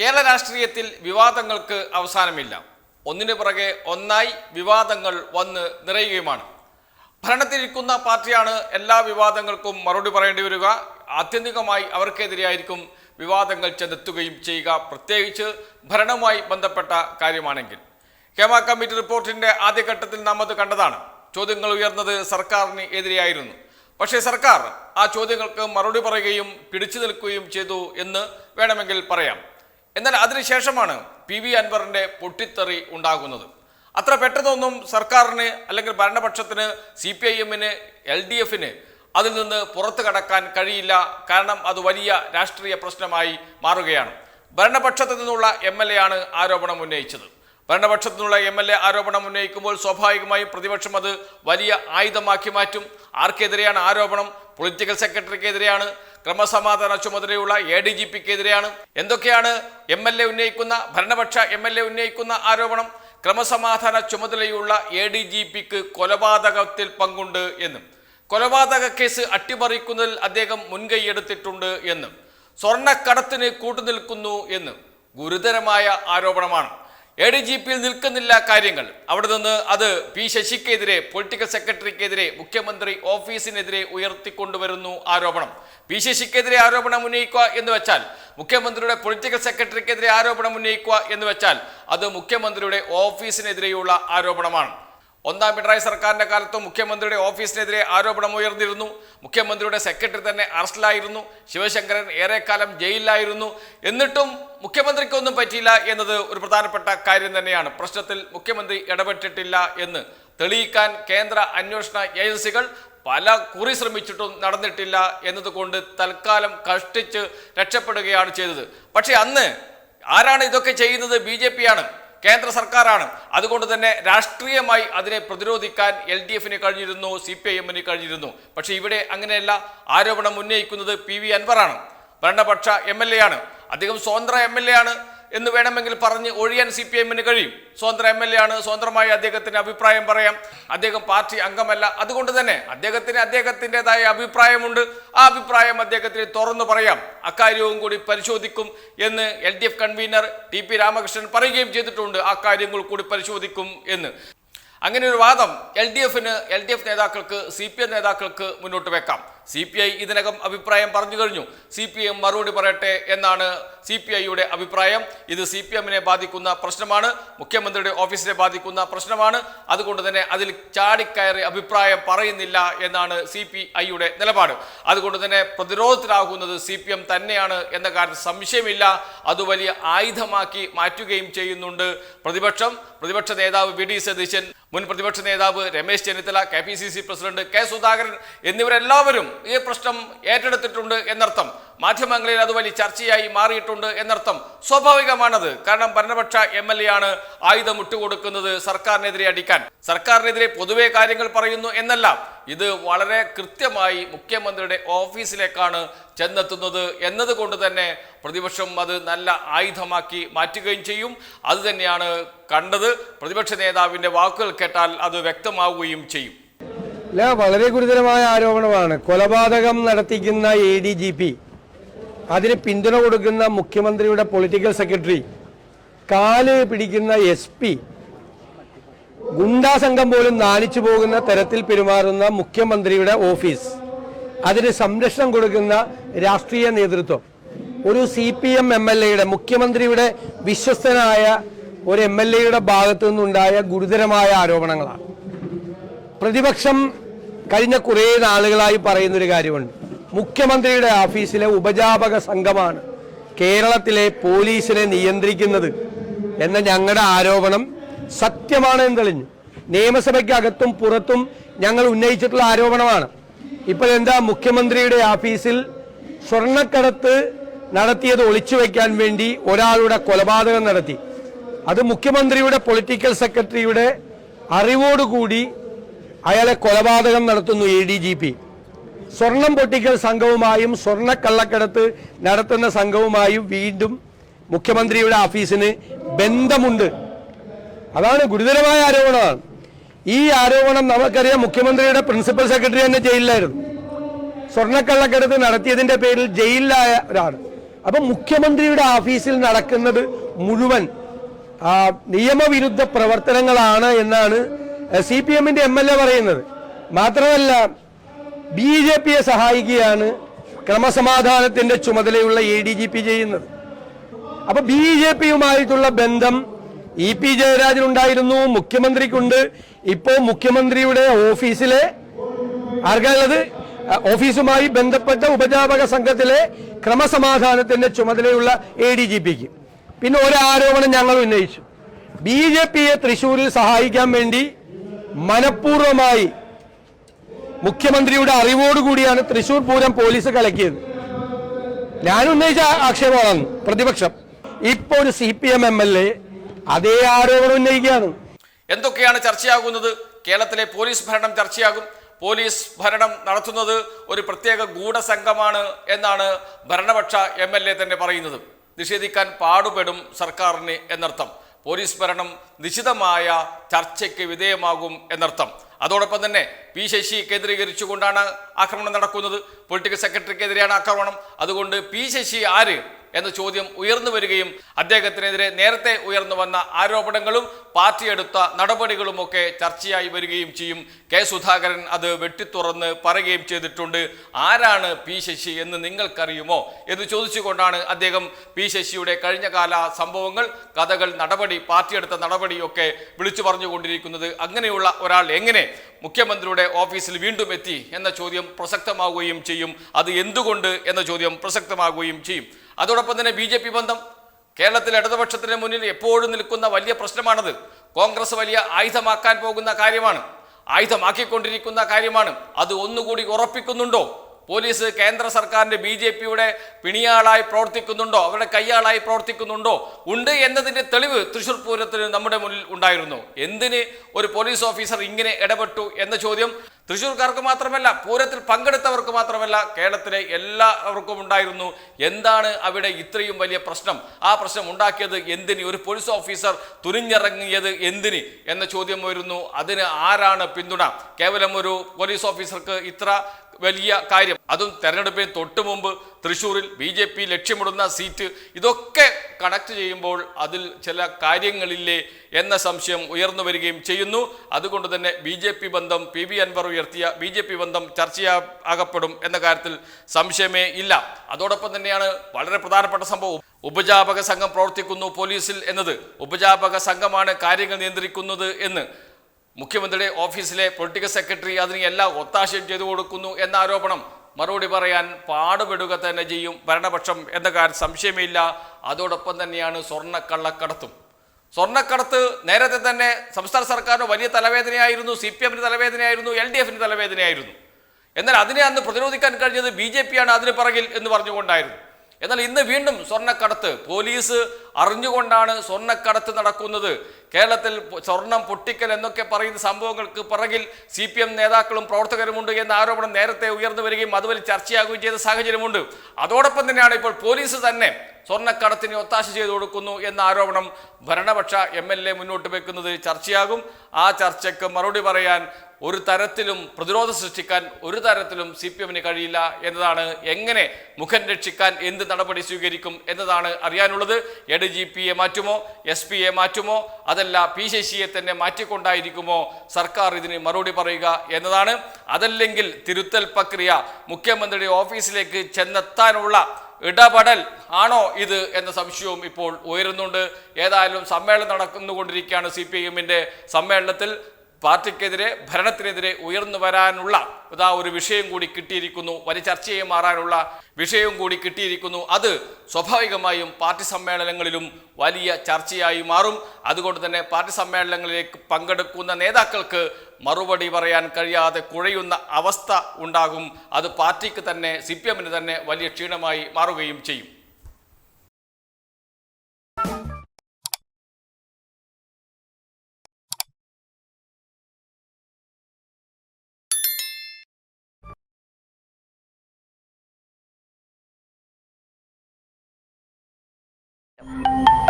കേരള രാഷ്ട്രീയത്തിൽ വിവാദങ്ങൾക്ക് അവസാനമില്ല. ഒന്നിനു പുറകെ ഒന്നായി വിവാദങ്ങൾ വന്ന് നിറയുകയുമാണ്. ഭരണത്തിരിക്കുന്ന പാർട്ടിയാണ് എല്ലാ വിവാദങ്ങൾക്കും മറുപടി പറയേണ്ടി വരിക. ആത്യന്തികമായി അവർക്കെതിരെയായിരിക്കും വിവാദങ്ങൾ ചെന്നെത്തുകയും ചെയ്യുക. പ്രത്യേകിച്ച് ഭരണവുമായി ബന്ധപ്പെട്ട കാര്യമാണെങ്കിൽ. ഹേമ കമ്മിറ്റി റിപ്പോർട്ടിന്റെ ആദ്യഘട്ടത്തിൽ നാം അത് കണ്ടതാണ്. ചോദ്യങ്ങൾ ഉയർന്നത് സർക്കാരിന് എതിരെയായിരുന്നു. പക്ഷേ സർക്കാർ ആ ചോദ്യങ്ങൾക്ക് മറുപടി പറയുകയും പിടിച്ചു നിൽക്കുകയും ചെയ്തു എന്ന് വേണമെങ്കിൽ പറയാം. എന്നാൽ അതിനുശേഷമാണ് പി വി അൻവറിന്റെ പൊട്ടിത്തെറി ഉണ്ടാകുന്നത്. അത്ര പെട്ടെന്നൊന്നും സർക്കാരിന് അല്ലെങ്കിൽ ഭരണപക്ഷത്തിന് സി പി ഐ എമ്മിന് എൽ ഡി എഫിന് അതിൽ നിന്ന് പുറത്തു കടക്കാൻ കഴിയില്ല. കാരണം അത് വലിയ രാഷ്ട്രീയ പ്രശ്നമായി മാറുകയാണ്. ഭരണപക്ഷത്തു നിന്നുള്ള എം എൽ എ ആണ് ആരോപണം ഉന്നയിച്ചത്. ഭരണപക്ഷത്തു നിന്നുള്ള എം എൽ എ ആരോപണം ഉന്നയിക്കുമ്പോൾ സ്വാഭാവികമായും പ്രതിപക്ഷം അത് വലിയ ആയുധമാക്കി മാറ്റും. ആർക്കെതിരെയാണ് ആരോപണം? പൊളിറ്റിക്കൽ സെക്രട്ടറിക്കെതിരെയാണ്. ക്രമസമാധാന ചുമതലയുള്ള എ ഡി ജി പിക്കെതിരെയാണ് എന്തൊക്കെയാണ് എം എൽ എ ഉന്നയിക്കുന്ന ഭരണപക്ഷ എം എൽ എ ഉന്നയിക്കുന്ന ആരോപണം? ക്രമസമാധാന ചുമതലയുള്ള എ ഡി ജി പിക്ക് കൊലപാതകത്തിൽ പങ്കുണ്ട് എന്നും. കൊലപാതക കേസ് അട്ടിമറിക്കുന്നതിൽ അദ്ദേഹം മുൻകൈയെടുത്തിട്ടുണ്ട് എന്നും. സ്വർണക്കടത്തിന് കൂട്ടുനിൽക്കുന്നു എന്നും ഗുരുതരമായ ആരോപണമാണ്. എ ഡി ജി പിയിൽ നിൽക്കുന്നില്ല കാര്യങ്ങൾ. അവിടെ നിന്ന് അത് പി ശശിക്കെതിരെ പൊളിറ്റിക്കൽ സെക്രട്ടറിക്കെതിരെ മുഖ്യമന്ത്രി ഓഫീസിനെതിരെ ഉയർത്തിക്കൊണ്ടുവരുന്നു ആരോപണം. പി ശശിക്കെതിരെ ആരോപണം ഉന്നയിക്കുക എന്ന് വെച്ചാൽ മുഖ്യമന്ത്രിയുടെ പൊളിറ്റിക്കൽ സെക്രട്ടറിക്കെതിരെ ആരോപണം ഉന്നയിക്കുക എന്ന് വെച്ചാൽ അത് മുഖ്യമന്ത്രിയുടെ ഓഫീസിനെതിരെയുള്ള ആരോപണമാണ്. ഒന്നാം പിണറായി സർക്കാരിന്റെ കാലത്ത് മുഖ്യമന്ത്രിയുടെ ഓഫീസിനെതിരെ ആരോപണം ഉയർന്നിരുന്നു. മുഖ്യമന്ത്രിയുടെ സെക്രട്ടറി തന്നെ അറസ്റ്റിലായിരുന്നു. ശിവശങ്കരൻ ഏറെക്കാലം ജയിലിലായിരുന്നു. എന്നിട്ടും മുഖ്യമന്ത്രിക്കൊന്നും പറ്റിയില്ല എന്നത് ഒരു പ്രധാനപ്പെട്ട കാര്യം തന്നെയാണ്. പ്രശ്നത്തിൽ മുഖ്യമന്ത്രി ഇടപെട്ടിട്ടില്ല എന്ന് തെളിയിക്കാൻ കേന്ദ്ര അന്വേഷണ ഏജൻസികൾ പല കുറി ശ്രമിച്ചിട്ടും നടന്നിട്ടില്ല എന്നതുകൊണ്ട് തൽക്കാലം കഷ്ടിച്ച് രക്ഷപ്പെടുകയാണ് ചെയ്തത്. പക്ഷേ അന്ന് ആരാണ് ഇതൊക്കെ ചെയ്യുന്നത്? ബി ജെ പി ആണ്. കേന്ദ്ര സർക്കാരാണ്. അതുകൊണ്ട് തന്നെ രാഷ്ട്രീയമായി അതിനെ പ്രതിരോധിക്കാൻ എൽ ഡി എഫിന് കഴിഞ്ഞിരുന്നു സി പി ഐ എമ്മിന് കഴിഞ്ഞിരുന്നു. പക്ഷേ ഇവിടെ അങ്ങനെയല്ല. ആരോപണം ഉന്നയിക്കുന്നത് പി വി അൻവറാണ്. ഭരണപക്ഷ എം എൽ എ ആണ്. അദ്ദേഹം സ്വതന്ത്ര എം എൽ എ ആണ്. എന്ന് വേണമെങ്കിൽ പറഞ്ഞ് ഒഴിയാൻ സി പി എമ്മിന് കഴിയും. സ്വതന്ത്ര എം എൽ എ ആണ്. സ്വതന്ത്രമായി അദ്ദേഹത്തിന് അഭിപ്രായം പറയാം. അദ്ദേഹം പാർട്ടി അംഗമല്ല. അതുകൊണ്ട് തന്നെ അദ്ദേഹത്തിന് അദ്ദേഹത്തിന്റെതായ അഭിപ്രായമുണ്ട്. ആ അഭിപ്രായം അദ്ദേഹത്തിന് തുറന്നു പറയാം. അക്കാര്യവും കൂടി പരിശോധിക്കും എന്ന് L D F convener T P Ramakrishnan പറയുകയും ചെയ്തിട്ടുണ്ട്. ആ കാര്യങ്ങൾ കൂടി പരിശോധിക്കും എന്ന്. അങ്ങനെ ഒരു വാദം എൽ ഡി എഫിന് എൽ ഡി എഫ് നേതാക്കൾക്ക് സി പി എം നേതാക്കൾക്ക് മുന്നോട്ട് വെക്കാം. സി പി ഐ ഇതിനകം അഭിപ്രായം പറഞ്ഞു കഴിഞ്ഞു. സി പി എം മറുപടി പറയട്ടെ എന്നാണ് സി പി ഐയുടെ അഭിപ്രായം. ഇത് സി പി എമ്മിനെ ബാധിക്കുന്ന പ്രശ്നമാണ്. മുഖ്യമന്ത്രിയുടെ ഓഫീസിനെ ബാധിക്കുന്ന പ്രശ്നമാണ്. അതുകൊണ്ട് തന്നെ അതിൽ ചാടിക്കയറി അഭിപ്രായം പറയുന്നില്ല എന്നാണ് സി പി ഐയുടെ നിലപാട്. അതുകൊണ്ട് തന്നെ പ്രതിരോധത്തിലാകുന്നത് സി പി എം തന്നെയാണ് എന്ന കാര്യത്തിൽ സംശയമില്ല. അത് വലിയ ആയുധമാക്കി മാറ്റുകയും ചെയ്യുന്നുണ്ട്. പ്രതിപക്ഷം പ്രതിപക്ഷ നേതാവ് വി ഡി സതീശൻ മുൻ പ്രതിപക്ഷ നേതാവ് Ramesh Chennithala K P C C president K Sudhakaran എന്നിവരെല്ലാവരും ഈ പ്രശ്നം ഏറ്റെടുത്തിട്ടുണ്ട് എന്നർത്ഥം. മാധ്യമങ്ങളിൽ അത് വലിയ ചർച്ചയായി മാറിയിട്ടുണ്ട് എന്നർത്ഥം സ്വാഭാവികമാണത്. കാരണം ഭരണപക്ഷ എം എൽ എ ആണ് ആയുധം ഇട്ടുകൊടുക്കുന്നത് സർക്കാരിനെതിരെ അടിക്കാൻ. സർക്കാരിനെതിരെ പൊതുവേ കാര്യങ്ങൾ പറയുന്നു എന്നല്ല. ഇത് വളരെ കൃത്യമായി മുഖ്യമന്ത്രിയുടെ ഓഫീസിലേക്കാണ് ചെന്നെത്തുന്നത് എന്നതുകൊണ്ട് തന്നെ പ്രതിപക്ഷം അത് നല്ല ആയുധമാക്കി മാറ്റുകയും ചെയ്യും. അത് തന്നെയാണ് കണ്ടത്. പ്രതിപക്ഷ നേതാവിന്റെ വാക്കുകൾ കേട്ടാൽ അത് വ്യക്തമാവുകയും ചെയ്യും. വളരെ ഗുരുതരമായ ആരോപണമാണ്. കൊലപാതകം നടത്തിക്കുന്ന എ ഡി ജി പി അതിന് പിന്തുണ കൊടുക്കുന്ന മുഖ്യമന്ത്രിയുടെ പൊളിറ്റിക്കൽ സെക്രട്ടറി കാൽ പിടിക്കുന്ന എസ് പി ഗുണ്ടാ സംഘം പോലും നാലിച്ചു പോകുന്ന തരത്തിൽ പെരുമാറുന്ന മുഖ്യമന്ത്രിയുടെ ഓഫീസ് അതിന് സംരക്ഷണം കൊടുക്കുന്ന രാഷ്ട്രീയ നേതൃത്വം. ഒരു C P M M L എയുടെ മുഖ്യമന്ത്രിയുടെ വിശ്വസ്തനായ ഒരു എം എൽ എയുടെ ഭാഗത്തു നിന്നുണ്ടായ ഗുരുതരമായ ആരോപണങ്ങളാണ്. പ്രതിപക്ഷം കഴിഞ്ഞ കുറേ നാളുകളായി പറയുന്നൊരു കാര്യമുണ്ട്. മുഖ്യമന്ത്രിയുടെ ഓഫീസിലെ ഉപജാപക സംഘമാണ് കേരളത്തിലെ പോലീസിനെ നിയന്ത്രിക്കുന്നത് എന്ന ഞങ്ങളുടെ ആരോപണം സത്യമാണ് എന്ന് തെളിഞ്ഞു. നിയമസഭയ്ക്കകത്തും പുറത്തും ഞങ്ങൾ ഉന്നയിച്ചിട്ടുള്ള ആരോപണമാണ്. ഇപ്പോൾ എന്താ മുഖ്യമന്ത്രിയുടെ ഓഫീസിൽ സ്വർണക്കടത്ത് നടത്തിയത് ഒളിച്ചു വയ്ക്കാൻ വേണ്ടി ഒരാളുടെ കൊലപാതകം നടത്തി. അത് മുഖ്യമന്ത്രിയുടെ പൊളിറ്റിക്കൽ സെക്രട്ടറിയുടെ അറിവോടുകൂടി അയാളെ കൊലപാതകം നടത്തുന്നു എ ഡി ജി പി സ്വർണം പൊട്ടിക്കൽ സംഘവുമായും സ്വർണക്കള്ളക്കടത്ത് നടത്തുന്ന സംഘവുമായും വീണ്ടും മുഖ്യമന്ത്രിയുടെ ഓഫീസിന് ബന്ധമുണ്ട്. അതാണ് ഗുരുതരമായ ആരോപണമാണ് ഈ ആരോപണം നമുക്കറിയാം മുഖ്യമന്ത്രിയുടെ പ്രിൻസിപ്പൽ സെക്രട്ടറി തന്നെ ജയിലിലായിരുന്നു. സ്വർണക്കള്ളക്കടത്ത് നടത്തിയതിന്റെ പേരിൽ ജയിലിലായ ഒരാൾ അപ്പൊ മുഖ്യമന്ത്രിയുടെ ഓഫീസിൽ നടക്കുന്നത് മുഴുവൻ നിയമവിരുദ്ധ പ്രവർത്തനങ്ങളാണ് എന്നാണ് സി പി എമ്മിന്റെ എം എൽ എ പറയുന്നത്. മാത്രമല്ല ബി ജെ പിയെ സഹായിക്കുകയാണ് ക്രമസമാധാനത്തിന്റെ ചുമതലയുള്ള എ ഡി ജി പി ചെയ്യുന്നത്. അപ്പൊ ബി ജെ പിയുമായിട്ടുള്ള ബന്ധം ഇ പി ജയരാജനുണ്ടായിരുന്നു മുഖ്യമന്ത്രിക്കുണ്ട്. ഇപ്പോ മുഖ്യമന്ത്രിയുടെ ഓഫീസിലെ ആർക്കുള്ളത് ഓഫീസുമായി ബന്ധപ്പെട്ട ഉപജാപക സംഘത്തിലെ ക്രമസമാധാനത്തിന്റെ ചുമതലയുള്ള എ ഡി ജി പിക്ക് പിന്നെ ഒരു ആരോപണം ഞങ്ങൾ ഉന്നയിച്ചു. ബി ജെ പിയെ തൃശൂരിൽ സഹായിക്കാൻ വേണ്ടി മനഃപൂർവമായി മുഖ്യമന്ത്രിയുടെ അറിവോടുകൂടിയാണ് തൃശൂർ പൂരം പോലീസ് കലക്കിയത്. ഞാൻ ഉന്നയിച്ച ആക്ഷേപമാണ് പ്രതിപക്ഷം. ഇപ്പോൾ ഒരു C P M M L A അതേ ആരോപണം ഉന്നയിക്കുകയാണ്. എന്തൊക്കെയാണ് ചർച്ചയാകുന്നത്? കേരളത്തിലെ പോലീസ് ഭരണം ചർച്ചയാകും. പോലീസ് ഭരണം നടത്തുന്നത് ഒരു പ്രത്യേക ഗൂഢസംഘമാണ് എന്നാണ് ഭരണപക്ഷ എം എൽ എ തന്നെ പറയുന്നത്. നിഷേധിക്കാൻ പാടുപെടും സർക്കാരിന് എന്നർത്ഥം. പോലീസ് ഭരണം നിശിതമായ ചർച്ചയ്ക്ക് വിധേയമാകും എന്നർത്ഥം. അതോടൊപ്പം തന്നെ പി ശശി കേന്ദ്രീകരിച്ചുകൊണ്ടാണ് ആക്രമണം നടക്കുന്നത്. പൊളിറ്റിക്കൽ സെക്രട്ടറിക്കെതിരെയാണ് ആക്രമണം. അതുകൊണ്ട് പി ശശി ആര് എന്ന ചോദ്യം ഉയർന്നു വരികയും അദ്ദേഹത്തിനെതിരെ നേരത്തെ ഉയർന്നു വന്ന ആരോപണങ്ങളും പാർട്ടി എടുത്ത നടപടികളുമൊക്കെ ചർച്ചയായി വരികയും ചെയ്യും. കെ സുധാകരൻ അത് വെട്ടിത്തുറന്ന് പറയുകയും ചെയ്തിട്ടുണ്ട്. ആരാണ് പി ശശി എന്ന് നിങ്ങൾക്കറിയുമോ? എന്ന് ചോദിച്ചുകൊണ്ടാണ് അദ്ദേഹം പി ശശിയുടെ കഴിഞ്ഞ കാല സംഭവങ്ങൾ കഥകൾ നടപടി പാർട്ടി എടുത്ത നടപടിയൊക്കെ വിളിച്ചു പറഞ്ഞുകൊണ്ടിരിക്കുന്നത്. അങ്ങനെയുള്ള ഒരാൾ എങ്ങനെ മുഖ്യമന്ത്രിയുടെ ഓഫീസിൽ വീണ്ടും എത്തി എന്ന ചോദ്യം പ്രസക്തമാവുകയും ചെയ്യും. അത് എന്തുകൊണ്ട് എന്ന ചോദ്യം പ്രസക്തമാവുകയും ചെയ്യും. അതോടൊപ്പം തന്നെ ബി ജെ പി ബന്ധം കേരളത്തിലെ ഇടതുപക്ഷത്തിന് മുന്നിൽ എപ്പോഴും നിൽക്കുന്ന വലിയ പ്രശ്നമാണത്. കോൺഗ്രസ് വലിയ ആയുധമാക്കാൻ പോകുന്ന കാര്യമാണ്. ആയുധമാക്കിക്കൊണ്ടിരിക്കുന്ന കാര്യമാണ്. അത് ഒന്നുകൂടി ഉറപ്പിക്കുന്നുണ്ടോ? പോലീസ് കേന്ദ്ര സർക്കാരിന്റെ ബി ജെ പിയുടെ പിണിയാളായി പ്രവർത്തിക്കുന്നുണ്ടോ? അവരുടെ കയ്യാളായി പ്രവർത്തിക്കുന്നുണ്ടോ? ഉണ്ട് എന്നതിന്റെ തെളിവ് തൃശൂർ പൂരത്തിന് നമ്മുടെ മുന്നിൽ ഉണ്ടായിരുന്നു. എന്തിന് ഒരു പോലീസ് ഓഫീസർ ഇങ്ങനെ ഇടപെട്ടു എന്ന ചോദ്യം തൃശ്ശൂർക്കാർക്ക് മാത്രമല്ല പൂരത്തിൽ പങ്കെടുത്തവർക്ക് മാത്രമല്ല കേരളത്തിലെ എല്ലാവർക്കും ഉണ്ടായിരുന്നു. എന്താണ് അവിടെ ഇത്രയും വലിയ പ്രശ്നം? ആ പ്രശ്നം ഉണ്ടാക്കിയത് എന്തിന്? ഒരു പോലീസ് ഓഫീസർ തുനിഞ്ഞിറങ്ങിയത് എന്തിന്? എന്ന ചോദ്യം വരുന്നു അതിന് ആരാണ് പിന്തുണ? കേവലം ഒരു പോലീസ് ഓഫീസർക്ക് ഇത്ര വലിയ കാര്യം. അതും തെരഞ്ഞെടുപ്പിന് തൊട്ട് മുമ്പ് തൃശ്ശൂരിൽ ബി ജെ പി ലക്ഷ്യമിടുന്ന സീറ്റ് ഇതൊക്കെ കണക്ട് ചെയ്യുമ്പോൾ അതിൽ ചില കാര്യങ്ങളില്ലേ എന്ന സംശയം ഉയർന്നു വരികയും ചെയ്യുന്നു. അതുകൊണ്ട് തന്നെ ബി ബന്ധം പി ബി അൻവർ ഉയർത്തിയ ബി ജെ പി ബന്ധം ചർച്ചയാകപ്പെടും എന്ന കാര്യത്തിൽ സംശയമേ ഇല്ല. അതോടൊപ്പം തന്നെയാണ് വളരെ പ്രധാനപ്പെട്ട സംഭവം ഉപജാപക സംഘം പ്രവർത്തിക്കുന്നു പോലീസിൽ എന്നത്. ഉപജാപക സംഘമാണ് കാര്യങ്ങൾ നിയന്ത്രിക്കുന്നത് എന്ന്. മുഖ്യമന്ത്രിയുടെ ഓഫീസിലെ പൊളിറ്റിക്കൽ സെക്രട്ടറി അതിന് എല്ലാ ഒത്താശയും ചെയ്തു കൊടുക്കുന്നു എന്ന ആരോപണം മറുപടി പറയാൻ പാടുപെടുക തന്നെ ചെയ്യും ഭരണപക്ഷം എന്ന കാര്യം സംശയമില്ല അതോടൊപ്പം തന്നെയാണ് സ്വർണക്കള്ളക്കടത്തും. സ്വർണക്കടത്ത് നേരത്തെ തന്നെ സംസ്ഥാന സർക്കാരിന് വലിയ തലവേദനയായിരുന്നു സി പി എമ്മിന് തലവേദനയായിരുന്നു എൽ ഡി എഫിന് തലവേദനയായിരുന്നു. എന്നാൽ അതിനെ അന്ന് പ്രതിരോധിക്കാൻ കഴിഞ്ഞത് ബി ജെ പിയാണ് അതിന് പിറകിൽ എന്ന് പറഞ്ഞുകൊണ്ടായിരുന്നു. എന്നാൽ ഇന്ന് വീണ്ടും സ്വർണക്കടത്ത് പോലീസ് അറിഞ്ഞുകൊണ്ടാണ് സ്വർണക്കടത്ത് നടക്കുന്നത്. കേരളത്തിൽ സ്വർണം പൊട്ടിക്കൽ എന്നൊക്കെ പറയുന്ന സംഭവങ്ങൾക്ക് പിറകിൽ സി പി എം നേതാക്കളും പ്രവർത്തകരുമുണ്ട് എന്ന ആരോപണം നേരത്തെ ഉയർന്നു വരികയും അതുവരെ ചർച്ചയാകുകയും ചെയ്ത സാഹചര്യമുണ്ട്. അതോടൊപ്പം തന്നെയാണ് ഇപ്പോൾ പോലീസ് തന്നെ സ്വർണക്കടത്തിന് ഒത്താശ ചെയ്തു കൊടുക്കുന്നു എന്ന ആരോപണം ഭരണപക്ഷ എം എൽ എ മുന്നോട്ട് വെക്കുന്നത് ചർച്ചയാകും. ആ ചർച്ചയ്ക്ക് മറുപടി പറയാൻ ഒരു തരത്തിലും പ്രതിരോധം സൃഷ്ടിക്കാൻ ഒരു തരത്തിലും സി പി എമ്മിന് കഴിയില്ല എന്നതാണ് എങ്ങനെ മുഖം രക്ഷിക്കാൻ എന്ത് നടപടി സ്വീകരിക്കും എന്നതാണ് അറിയാനുള്ളത്. എ ഡി ജി പിയെ മാറ്റുമോ? എസ് പിയെ മാറ്റുമോ? അതല്ല പി ശശിയെ തന്നെ മാറ്റിക്കൊണ്ടായിരിക്കുമോ സർക്കാർ ഇതിന് മറുപടി പറയുക എന്നതാണ്. അതല്ലെങ്കിൽ തിരുത്തൽ പ്രക്രിയ മുഖ്യമന്ത്രിയുടെ ഓഫീസിലേക്ക് ചെന്നെത്താനുള്ള ഇടപെടൽ ആണോ ഇത് എന്ന സംശയവും ഇപ്പോൾ ഉയരുന്നുണ്ട്. ഏതായാലും സമ്മേളനം നടന്നുകൊണ്ടിരിക്കുകയാണ് സി പി എമ്മിന്റെ സമ്മേളനത്തിൽ. പാർട്ടിക്കെതിരെ ഭരണത്തിനെതിരെ ഉയർന്നു വരാനുള്ള ഇതാ ഒരു വിഷയം കൂടി കിട്ടിയിരിക്കുന്നു. വലിയ ചർച്ചയെ മാറാനുള്ള വിഷയവും കൂടി കിട്ടിയിരിക്കുന്നു. അത് സ്വാഭാവികമായും പാർട്ടി സമ്മേളനങ്ങളിലും വലിയ ചർച്ചയായി മാറും. അതുകൊണ്ട് തന്നെ പാർട്ടി സമ്മേളനങ്ങളിലേക്ക് പങ്കെടുക്കുന്ന നേതാക്കൾക്ക് മറുപടി പറയാൻ കഴിയാതെ കുഴയുന്ന അവസ്ഥ ഉണ്ടാകും. അത് പാർട്ടിക്ക് തന്നെ സി തന്നെ വലിയ ക്ഷീണമായി മാറുകയും ചെയ്യും. you.